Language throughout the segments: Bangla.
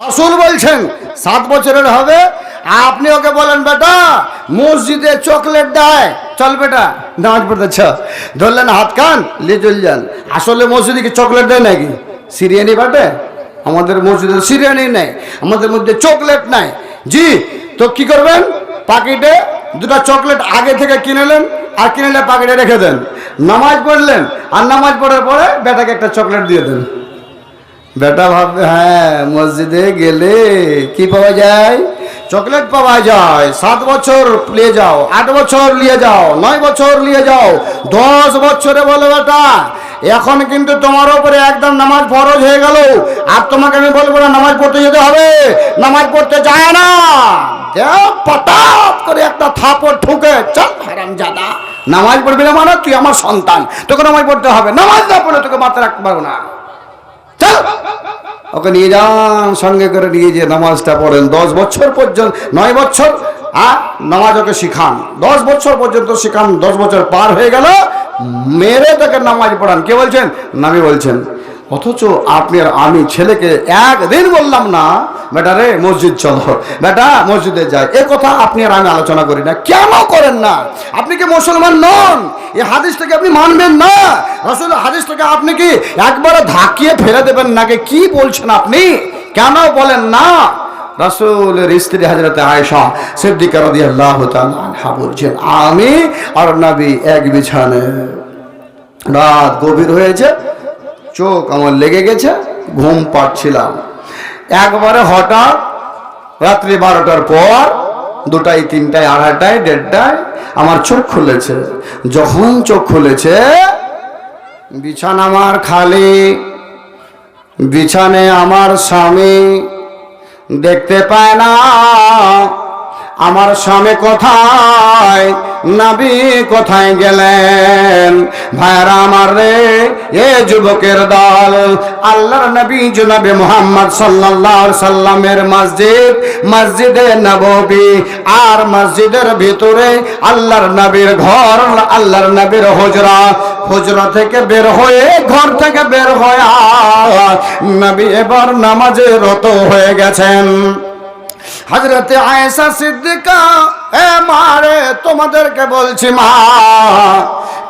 রসুল বলছেন, সাত বছরের হবে। আপনি ওকে বলেন, বেটা, মসজিদে চকলেট দেয়। চল বেটা নামাজ পড়তে ছ। ধরলেন হাত কান নিয়ে চল যান। আসলে মসজিদে কি চকলেট দেয় নাকি? সিরিয়ানি বাটে? আমাদের মসজিদে সিরিয়ানি নেই, আমাদের মধ্যে চকলেট নাই। জি, তো কি করবেন? পাকিটে দুটো চকলেট আগে থেকে কিনেলেন আর কিনেলে পাকিটে রেখে দেন। নামাজ পড়লেন আর নামাজ পড়ার পরে বেটাকে একটা চকলেট দিয়ে দেন। বেটা ভাববে হ্যাঁ মসজিদে গেলে কি পাওয়া যায়? চকলেট পাওয়া যায়। সাত বছর নিয়ে যাও, আট বছর নিয়ে যাও, নয় বছর নিয়ে যাও, দশ বছরে বলো বেটা, এখন কিন্তু তোমার উপরে একদম নামাজ ফরজ হয়ে গেল। আর তোমাকে আমি বলব না, নামাজ পড়তে যেতে হবে, নামাজ পড়তে যায় না। পটাপ করে একটা থাপড় ঠুকে, চল হারাম জাদা নামাজ পড়বি না মানে তুই আমার সন্তান, তোকে নামাজ পড়তে হবে। নামাজ না পড়লে তোকে মারতে রাখতে পারব না। ওকে নিয়ে যান, সঙ্গে করে নিয়ে যে নামাজটা পড়েন। দশ বছর পর্যন্ত, নয় বছর, আর নামাজ ওকে শিখান। দশ বছর পর্যন্ত শিখান, দশ বছর পার হয়ে গেল, মেরে তাকে নামাজ পড়ান। কে বলছেন? নামি বলছেন। অথচ আপনি আর আমি ছেলেকে একদিন বললাম না বেটা রে, মসজিদ চলো। বেটা, মসজিদে যাই। এ কথা আপনি আর আমি আলোচনা করি না। কেন করেন না? আপনি কি মুসলমান নন? এই হাদিসটাকে আপনি মানবেন না? আসলে হাদিসটাকে আপনি কি একবারে ধাকিয়ে ফেলে দেবেন নাকি? কি বলছেন আপনি? কেন বলেন না? রাসূলের স্ত্রী হাজরতে আয়েশা সিদ্দিকা রাদিয়াল্লাহু তাআলা আনহা বলছেন, আমি আর নবী এক বিছানে রাত গভীর হয়েছে, চোখ আমার লেগে গেছে, ঘুম পাচ্ছিলাম একবারে হঠাৎ রাত্রি বারোটার পর দুটাই তিনটায়, আড়াইটায়, দেড়টায় আমার চোখ খুলেছে। যখন চোখ খুলেছে, বিছানা আমার খালি। বিছানে আমার স্বামী দেখতে পায় না। আমার স্বামী কোথায়? নাবি কোথায় গেলেন? ভাইরা আমার রে, এ যুবকের দল। আল্লাহর নবী জনাবে মোহাম্মদ আলাইহি সাল্লামের মসজিদ, মসজিদে নববী। আর মসজিদের ভিতরে আল্লাহর নবীর ঘর, আল্লাহর নবীর হজরা। হুজরা থেকে বের হয়ে, ঘর থেকে বের হয়ে নবী এবার নামাজে রত হয়ে গেছেন। হজরতে আয়েশা সিদ্দিকা এ মারে তোমাদেরকে বলছি মা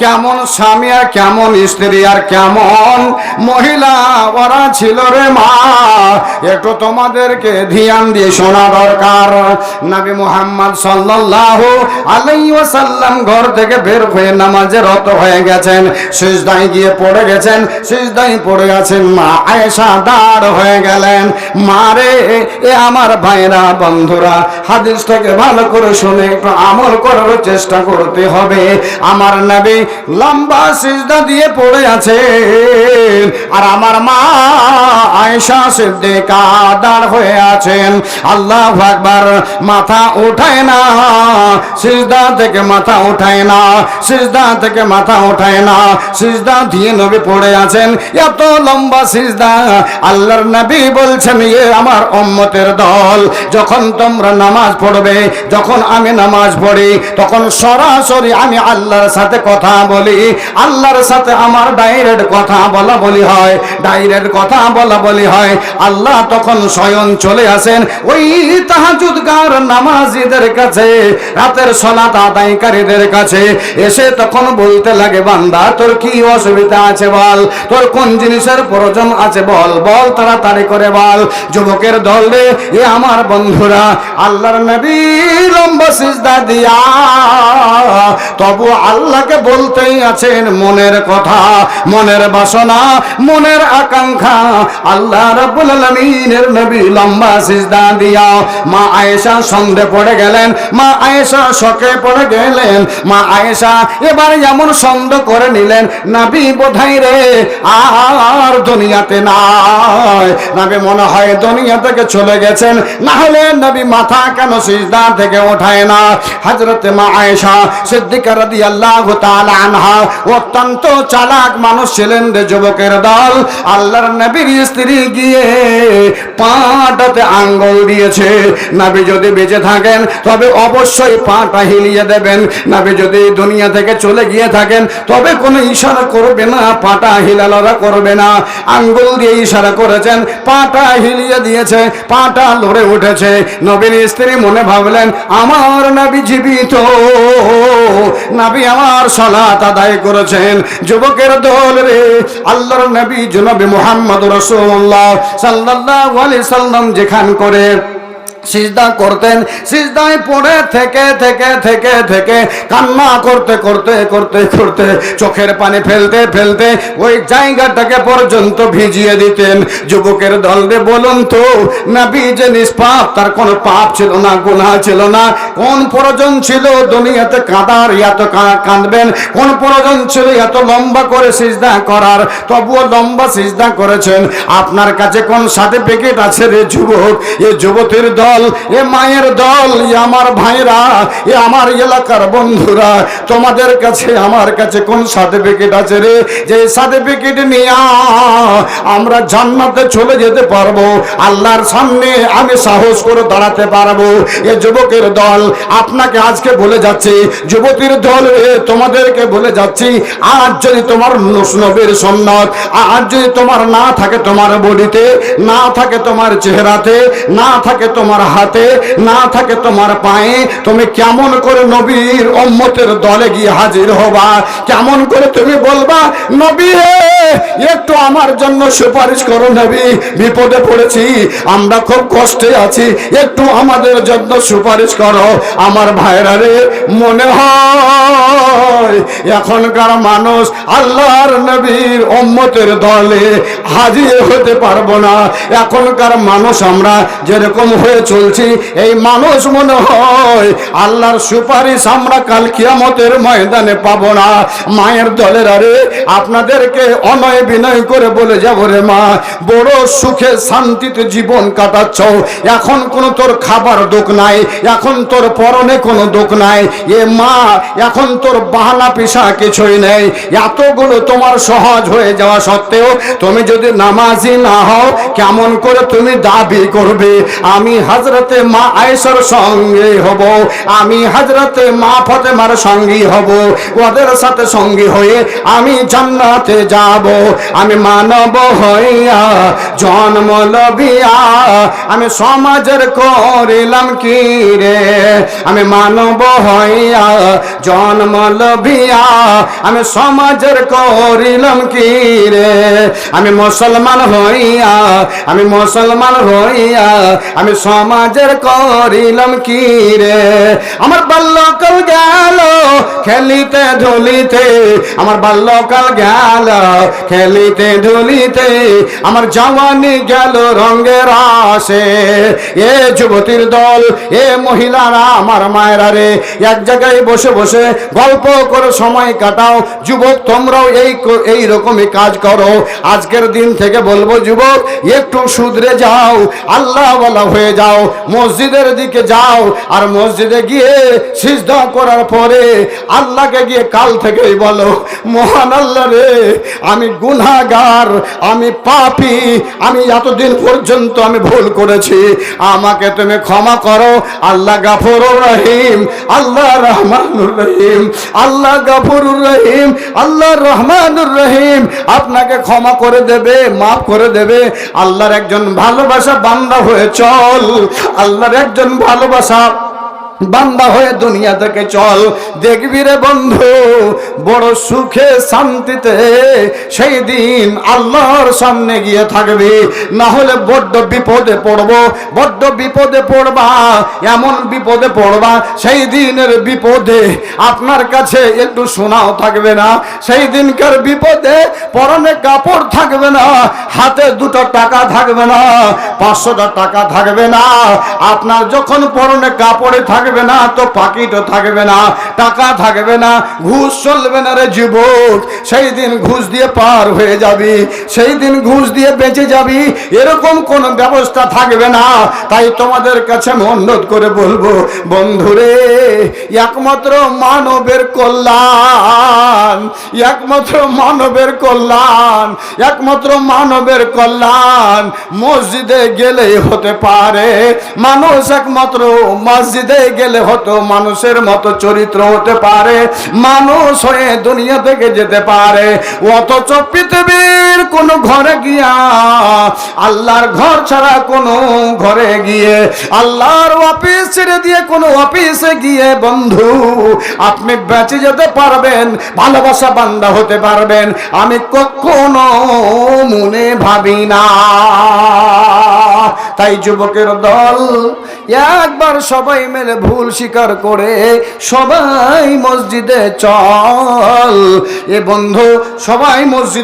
কেমন স্বামী আর কেমন স্ত্রী আর কেমন মহিলা ওরা ছিল রে মা। একটু তোমাদেরকে ধ্যান দিয়ে শোনা দরকার। নবী মুহাম্মদ সাল্লাল্লাহু আলাইহি ওয়াসাল্লাম ঘর থেকে বের হয়ে নামাজে রত হয়ে গেছেন। সিজদায় গিয়ে পড়ে গেছেন। সিজদায় পড়ে গেছেন মা আয়েশা দাঁড় হয়ে গেলেন। মারে এ আমার ভাইরা, বন্ধুরা, হাদিস হাদিসটাকে ভালো করে শুনে একটু আমল করার চেষ্টা করতে হবে। আমার নবী লম্বা সিজদা দিয়ে পড়ে আছে আর আমার মা আয়েশা সিদ্দিকা দাঁড় হয়ে আছেন আল্লাহ আকবার। মাথা উঠায় না। সিজদা থেকে মাথা উঠায় না। সিজদা থেকে মাথা উঠায় না। সিজদা দিয়ে নবী পড়ে আছেন। এত লম্বা সিজদা। আল্লাহর নবী বলছেন ইয়ে আমার উম্মতের দল। যখন তোমরা নামাজ পড়বে, যখন আমি নামাজ পড়ি, তখন সরাসরি আমি আল্লাহর সাথে কথা বলি। আল্লাহর সাথে আমার ডাইরেক্ট কথা বলা বলি হয়। ডাইরেক্ট কথা বলা বলি হয়। আল্লাহ তখন স্বয়ং চলে আসেন ওই তাহাজুদগার নামাজিদের কাছে, রাতের সলাত আদায়কারীদের কাছে এসে তখন বলতে লাগে, বান্দা, তোর কি অসুবিধা আছে বল? তোর কোন জিনিসের প্রয়োজন আছে বল? বল তাড়াতাড়ি করে বল। যুবকের দল রে, এ আমার বন্ধুরা, আল্লাহর নবী লম্বা সিজদা দিয়া। তবু আল্লাহকে বলতেই আছেন, মনের কথা, মনের বাসনা, মনের আকাঙ্ক্ষা। আল্লাহ রাব্বুল আলামিনের নবী লম্বা সিজদা দিয়া মা আয়েশা সন্দেহ পড়ে গেলেন। মা আয়েশা শকে পড়ে গেলেন। মা আয়েশা এবার এমন সন্দেহ করে নিলেন, নবী বোধহয় রে, আর দুনিয়াতে নাই। নবী মনে হয় দুনিয়া থেকে চলে গেছেন। না হলে নবী মাথা কেন সিজদা থেকে ওঠায় না? হযরতে মা আয়েশা সিদ্দিকা রাদিয়াল্লাহু তাআলা আনহা অত্যন্ত চালাক মানুষ ছিলেন রে যুবকের দল। আল্লাহর নবীর স্ত্রী গিয়ে পাটাতে আঙ্গুল দিয়েছে। নাবি যদি বেঁচে থাকেন, তবে অবশ্যই পাটা হিলিয়ে দেবেন। নাবি যদি দুনিয়া থেকে চলে গিয়ে থাকেন, তবে কোনো ইশারা করবে না, পাটা হিলালরা করবে না। আঙ্গুল দিয়ে ইশারা করেছেন, পাটা হিলিয়ে দিয়েছে, পাটা লড়ে উঠেছে। নবীর স্ত্রী মনে ভাবলেন, আমার নাবি জীবিত। নাবি আমার সালাত আদায় করেছেন। যুবকের দল রে, আল্লাহর নবী জনাবে মোহাম্মদ রসুল্লাহ সাল্লাল্লাহু আলাইহি সাল্লাম যেখান করে সিজদা করতেন, সিজদায় পড়ে থেকে থেকে থেকে থেকে কান্না করতে করতে করতে করতে চোখের পানি ফেলতে ফেলতে ওই জায়গাটাকে পর্যন্ত ভিজিয়ে দিতেন। যুবকের দলরে বলুন তো, নাবি যে নিষ্পাপ, তার কোনো পাপ ছিল না, গুনাহ ছিল না। কোন প্রয়োজন ছিল দুনিয়াতে কাঁদার, এত কাঁদবেন? কোন প্রয়োজন ছিল এত লম্বা করে সিজদা করার? তবুও লম্বা সিজদা করেছেন। আপনার কাছে কোন সার্টিফিকেট আছে রে যুবক? এ যুবতীর দল এ মায়ের দল, এ আমার ভাইরা, এ আমার এলাকার বন্ধুরা, তোমাদের কাছে, আমার কাছে কোন সার্টিফিকেট আছে রে? যে সার্টিফিকেট নিয়ে আমরা জান্নাতে চলে যেতে পারব, আল্লাহর সামনে আমি সাহস করে দাঁড়াতে পারব। এ যুবকের দল, আপনাকে আজকে বলে যাচ্ছি, যুবতীর দল এ তোমাদেরকে বলে যাচ্ছি, আজ যদি তোমার নবীর সন্ন্যত, আজ যদি তোমার না থাকে তোমার বডিতে, না থাকে তোমার চেহারাতে, না থাকে তোমার হাতে না থাকে তোমার পায়ে, তুমি কেমন করে নবীর অম্মতের দলে গিয়ে হাজির হবা? কেমন করে তুমি বলবা, নবী একটু আমার জন্য সুপারিশ করো নবী, বিপদে পড়েছি, আমরা খুব কষ্টে আছি, একটু আমাদের জন্য সুপারিশ করো। আমার ভাইরা রে, মনে হয় এখনকার মানুষ আল্লাহর নবীর অম্মতের দলে হাজির হতে পারব না। এখনকার মানুষ আমরা যেরকম হয়ে চলছি, এই মানুষ মনে হয় আল্লাহর সুপারিশ আমরা কাল কিয়ামতের ময়দানে পাবো না। মায়ের দলের আরে, আপনাদেরকে অনয় বিনয় করে বলে যাব রে মা, বড় সুখে শান্তিতে জীবন কাটাচ্ছ। এখন কোনো তোর খাবার দোক নাই, এখন তোর পরনে কোনো দোক নাই। এ মা, এখন তোর বাহানা পিসা কিছুই নেই। এতগুলো তোমার সহজ হয়ে যাওয়া সত্ত্বেও তুমি যদি নামাজি না হও, কেমন করে তুমি দাবি করবে? আমি হাজরতে মা আয়েশার সঙ্গে হব। আমি হাজরতে মা ফতেমার সঙ্গী হব। ওদের সাথে সঙ্গী হয়ে আমি জান্নাতে যাব। আমি মানব হইয়া জন্ম লবিয়া। আমি সমাজের করিলাম কি রে? আমি মানব হইয়া জন্ম লবিয়া। আমি সমাজের করিলাম কি রে? আমি মুসলমান হইয়া, আমি মুসলমান হইয়া, আমি সমাজের করিলাম কি রে? আমার বাল্যকাল গেল খেলিতে ধুলিতে আমার বাল্যকাল গেল। খেলিতে ধুলিতে আমার জওয়ানি গেল রঙের আসে এ যুবতীর দল, এ মহিলারা আমার মায়েরা রে। এক জায়গায় বসে বসে গল্প করে, সময় কাটাও। যুবক, তোমরাও এই এই রকমই কাজ করো। আজকের দিন থেকে বলব, যুবক, একটু শুধরে যাও। আল্লাহ বলা হয়ে যাও। মসজিদের দিকে যাও। আর মসজিদে গিয়ে সিজদা করার পরে আল্লাহকে গিয়ে কাল থেকেই বলো, মহান আল্লাহ রে, আমি গুনাহগার, আমি পাপী, আমি এতদিন পর্যন্ত আমি ভুল করেছি। আমাকে তুমি ক্ষমা করো। আল্লাহ গাফরুর রহিম, আল্লাহ রহমানুর রহিম, আল্লাহ গাফরুর রহিম, আল্লাহ রহমানুর রহিম। আপনাকে ক্ষমা করে দেবে, মাফ করে দেবে। আল্লাহর একজন ভালোবাসা বান্দা হয়ে চল। আল্লাহর একজন ভালোবাসা বান্দা হয়ে দুনিয়া থেকে চল। দেখবি রে বন্ধু, বড় সুখে শান্তিতে সেই দিন আল্লাহর সামনে গিয়ে থাকবি। না হলে বড্ড বিপদে পড়ব, বড্ড বিপদে পড়বা, এমন বিপদে পড়বা, সেই দিনের বিপদে আপনার কাছে একটু শোনাও থাকবে না। সেই দিনকার বিপদে পরনে কাপড় থাকবে না, হাতে দুটো টাকা থাকবে না, পাঁচশোটা টাকা থাকবে না। আপনার যখন পরনে কাপড়ে থাকবে থাকবে না, তো পাকিটও থাকবে না, টাকা থাকবে না, ঘুষ চলবে না রে যুবক। সেই দিন ঘুষ দিয়ে পার হয়ে যাবি, সেই দিন ঘুষ দিয়ে বেঁচে যাবি, এরকম কোনো ব্যবস্থা থাকবে না। তাই তোমাদের কাছে অনুরোধ করে বলব, বন্ধুরে, একমাত্র মানবের কল্যাণ, একমাত্র মানবের কল্যাণ, একমাত্র মানবের কল্যাণ মসজিদে গেলেই হতে পারে। মানুষ একমাত্র মসজিদে গেলে হতো, মানুষের মতো চরিত্র হতে পারে, মানুষ হয়ে দুনিয়া থেকে যেতে পারে। অথচ পৃথিবীর কোন ঘরে গিয়া, আল্লাহর ঘর ছাড়া কোনো ঘরে গিয়ে, আল্লাহর অফিস ছেড়ে দিয়ে কোনো অফিসে গিয়ে, বন্ধু, আপনি বেঁচে যেতে পারবেন, ভালোবাসা বান্দা হতে পারবেন। আমি কখনো মনে ভাবি না। তাই যুবকের দল, একবার সবাই মিলে ভুল স্বীকার করে সবাই মসজিদে চল। এ বন্ধু সবাই মসজিদ